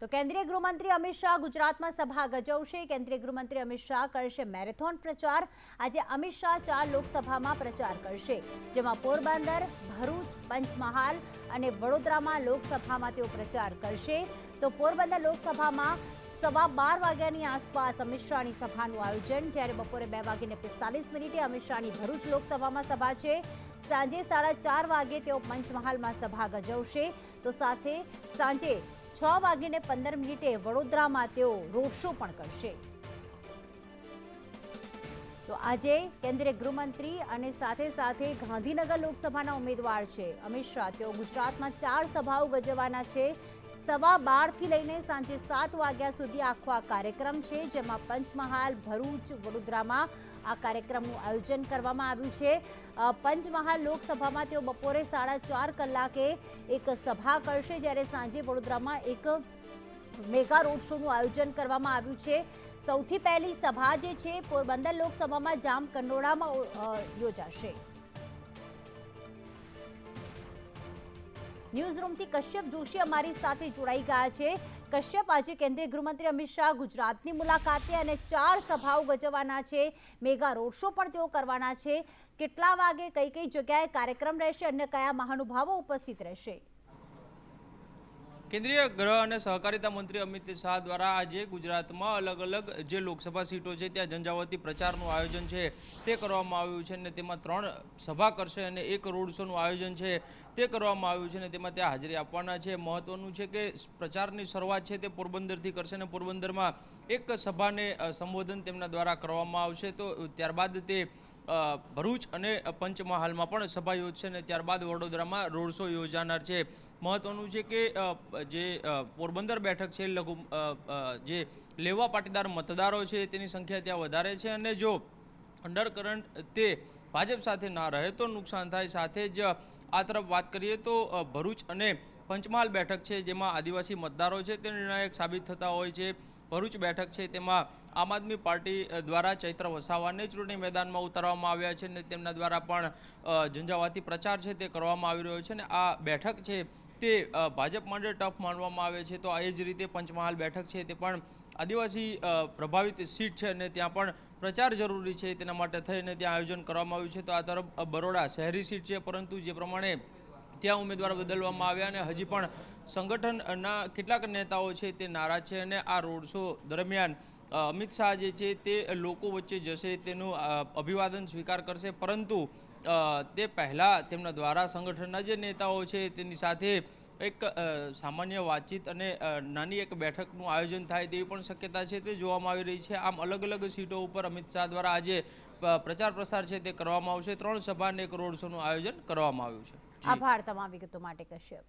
તો કેન્દ્રીય ગૃહમંત્રી અમિત શાહ ગુજરાતમાં સભા ગજવશે. કેન્દ્રીય ગૃહમંત્રી અમિત શાહ કરશે મેરેથોન પ્રચાર. આજે અમિત શાહ ચાર લોકસભામાં પ્રચાર કરશે, જેમાં પોરબંદર, ભરૂચ, પંચમહાલ અને વડોદરામાં લોકસભામાં તેઓ પ્રચાર કરશે. તો પોરબંદર લોકસભામાં સવા બાર વાગ્યાની આસપાસ અમિત શાહની સભાનું આયોજન, જ્યારે બપોરે બે વાગીને પિસ્તાલીસ મિનિટે અમિત શાહની ભરૂચ લોકસભામાં સભા છે. સાંજે સાડા ચાર વાગે તેઓ પંચમહાલમાં સભા ગજવશે. તો સાથે સાંજે છ વાગીને પંદર મિનિટે વડોદરામાં તેઓ રોડ શો પણ કરશે. તો આજે કેન્દ્રીય ગૃહમંત્રી અને સાથે સાથે ગાંધીનગર લોકસભાના ઉમેદવાર છે. અમિત શાહ, તેઓ ગુજરાતમાં ચાર સભાઓ ગજવાના છે. સવા બારથી લઈને સાંજે સાત વાગ્યા સુધી આખો આ કાર્યક્રમ છે, જેમાં પંચમહાલ, ભરૂચ, વડોદરામાં આ કાર્યક્રમનું આયોજન કરવામાં આવ્યું છે. પંચમહાલ લોકસભામાં તેઓ બપોરે સાડા ચાર કલાકે એક સભા કરશે, જ્યારે સાંજે વડોદરામાં એક મેગા રોડ શોનું આયોજન કરવામાં આવ્યું છે. સૌથી પહેલી સભા જે છે, પોરબંદર લોકસભામાં જામ કંડોળામાં યોજાશે. ન્યૂઝ રૂમથી કશ્યપ જોશી અમારી સાથે જોડાઈ ગયા છે. કશ્યપ આજે કેન્દ્રીય ગૃહમંત્રી અમિત શાહ ગુજરાતની મુલાકાતે અને ચાર સભાઓ ગજવવાના છે. મેગા રોડ શો પણ તેઓ કરવાના છે. કેટલા વાગે કઈ કઈ જગ્યાએ કાર્યક્રમ રહેશે અને કયા મહાનુભાવો ઉપસ્થિત રહેશે? કેન્દ્રીય ગૃહ અને સહકારિતા મંત્રી અમિત શાહ દ્વારા આજે ગુજરાતમાં અલગ અલગ જે લોકસભા સીટો છે, ત્યાં ઝંઝાવતી પ્રચારનું આયોજન છે, તે કરવામાં આવ્યું છે અને તેમાં ત્રણ સભા કરશે અને એક રોડ શોનું આયોજન છે, તે કરવામાં આવ્યું છે અને તેમાં ત્યાં હાજરી આપવાના છે. મહત્વનું છે કે પ્રચારની શરૂઆત છે, તે પોરબંદરથી કરશે અને પોરબંદરમાં એક સભાને સંબોધન તેમના દ્વારા કરવામાં આવશે. તો, ત્યારબાદ તે ભરૂચ અને પંચમહાલમાં પણ સભા યોજશે અને ત્યારબાદ વડોદરામાં રોડ શો યોજાનાર છે. મહત્વનું છે કે જે પોરબંદર બેઠક છે, લઘુ જે લેવા પાટીદાર મતદારો છે, તેની સંખ્યા ત્યાં વધારે છે અને જો અંડરકરન્ટ તે ભાજપ સાથે ના રહે તો નુકસાન થાય. સાથે જ આ તરફ વાત કરીએ તો ભરૂચ અને પંચમહાલ બેઠક છે, જેમાં આદિવાસી મતદારો છે, તે નિર્ણાયક સાબિત થતા હોય છે. ભરૂચ બેઠક છે, તેમાં આમ આદમી પાર્ટી દ્વારા ચૈત્ર વસાવાને ચૂંટણી મેદાનમાં ઉતારવામાં આવ્યા છે અને તેમના દ્વારા પણ ઝંઝાવાતી પ્રચાર છે તે કરવામાં આવી રહ્યો છે અને આ બેઠક છે તે ભાજપ માટે ટફ માનવામાં આવે છે તો એ જ રીતે પંચમહાલ બેઠક છે તે પણ આદિવાસી પ્રભાવિત સીટ છે અને ત્યાં પણ પ્રચાર જરૂરી છે તેના માટે થઈને ત્યાં આયોજન કરવામાં આવ્યું છે તો આ તરફ બરોડા શહેરી સીટ છે પરંતુ જે પ્રમાણે ત્યાં ઉમેદવાર બદલવામાં આવ્યા અને હજી પણ સંગઠનના કેટલાક નેતાઓ છે તે નારાજ છે અને આ રોડ શો દરમિયાન અમિત શાહ જે છે તે લોકો વચ્ચે જશે તેનું અભિવાદન સ્વીકાર કરશે. પરંતુ તે પહેલાં તેમના દ્વારા સંગઠનના જે નેતાઓ છે તેની સાથે એક સામાન્ય વાતચીત અને નાની એક બેઠકનું આયોજન થાય તેવી પણ શક્યતા છે તે જોવામાં આવી રહી છે. આમ અલગ અલગ સીટો ઉપર અમિત શાહ દ્વારા આજે પ્રચાર પ્રસાર છે તે કરવામાં આવશે. ત્રણ સભા અને એક રોડ શોનું આયોજન કરવામાં આવ્યું છે. આભાર તમામ વિગતો માટે કશ્યપ.